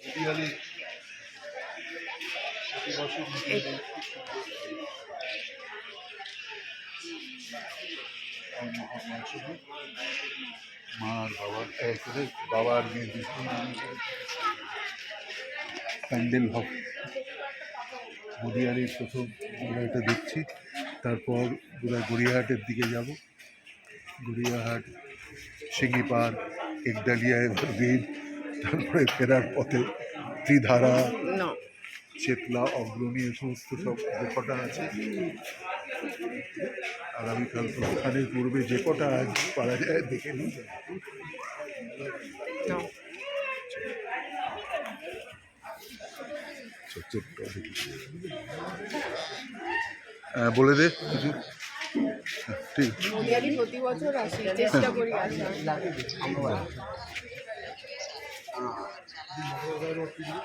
দিওয়ালি প্রতি বছর দিওয়ালি আর মহা- মাংসভোগ। মা আর বাবা একসাথে বাবা আর মেয়ে দুজন প্যান্ডেল হবে গড়িয়ারির প্রথম আমরা এটা দেখছি, তারপর পুরা গড়িয়াহাটের দিকে যাব গড়িয়াহাট, সিঙ্গিপাড় একডালিয়া এভারগ্রিন তারপরে ফেরার পথে ত্রিধারা. চেতলা অগ্রণী এ সমস্ত সব যে কটা আছে আগামীকাল প্রস্থানের পূর্বে যে কটা আজ পারা যায় দেখে নিই দেখি। হ্যাঁ, বলে দে কিছু হ্যাঁ, ঠিক। প্রতি বছর আসি চেষ্টা করি होगा रोड के लिए